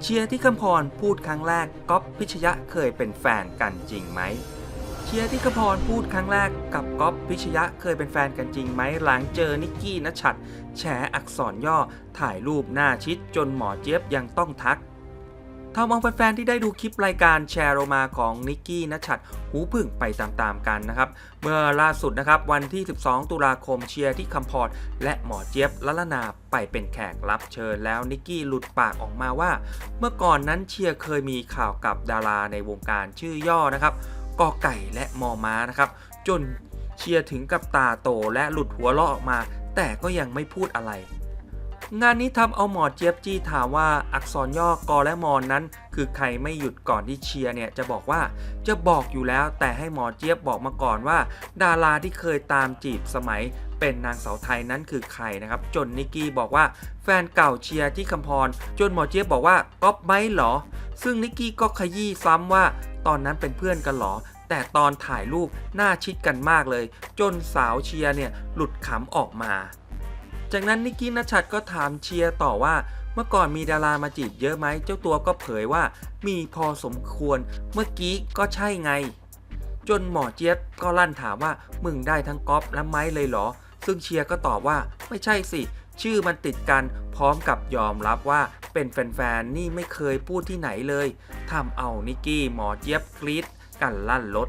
เชียร์ที่คำพรพูดครั้งแรกก๊อฟพิชยะเคยเป็นแฟนกันจริงไหมเชียร์ที่คำพรพูดครั้งแรกกับก๊อฟพิชยะเคยเป็นแฟนกันจริงไหมหลังเจอนิกกี้นัชชัดแฉอักษรย่อถ่ายรูปหน้าชิดจนหมอเจี๊ยบยังต้องทัก ทำเอาแฟนๆที่ได้ดูคลิปรายการแชร์โรมาของนิกกี้นัชชัดหูพึ่งไปตามๆกันนะครับ เมื่อล่าสุดนะครับวันที่ 12 ตุลาคมเชียร์ที่คำพอร์และหมอเจี๊ยบละละนาไปเป็นแขกรับเชิญแล้วนิกกี้หลุดปากออกมาว่า เมื่อก่อนนั้นเชียร์เคยมีข่าวกับดาราในวงการชื่อย่อนะครับกอไก่และมอม้านะครับ จนเชียร์ถึงกับตาโตและหลุดหัวเราะออกมา แต่ก็ยังไม่พูดอะไร งานนี้ทำเอาหมอเจี๊ยบจี้ถามว่าอักษรย่อกอและมอนนั้น คือใครไม่หยุดก่อนที่เชียร์เนี่ยจะบอกว่าจะบอกอยู่แล้วแต่ให้หมอเจี๊ยบบอกมาก่อนว่า ดาราที่เคยตามจีบสมัยเป็นนางสาวไทยนั้นคือใครนะครับ จนนิกกี้บอกว่าแฟนเก่าเชียร์ที่คำพร จนหมอเจี๊ยบบอกว่าก๊อปไหมหรอ ซึ่งนิกกี้ก็ขยี้ซ้ำว่า ตอนนั้นเป็นเพื่อนกันหรอ แต่ตอนถ่ายรูปหน้าชิดกันมากเลย จนสาวเชียร์เนี่ยหลุดขำออกมา จากนั้นนิกกี้นัชชัดก็ถามเชียร์ต่อว่า เมื่อก่อนมีดารามาจีบเยอะไหมเจ้าตัวก็เผยว่า มีพอสมควร เมื่อกี้ก็ใช่ไง จนหมอเจี๊ยบก็ลั่นถามว่ามึงได้ทั้งก๊อฟและไม้เลยเหรอ ซึ่งเชียร์ก็ตอบว่าไม่ใช่สิ ชื่อมันติดกันพร้อมกับยอมรับว่าเป็นแฟนๆนี่ไม่เคยพูดที่ไหนเลยทำเอานิกกี้หมอเจี๊ยบกรี๊ดกันลั่นรถ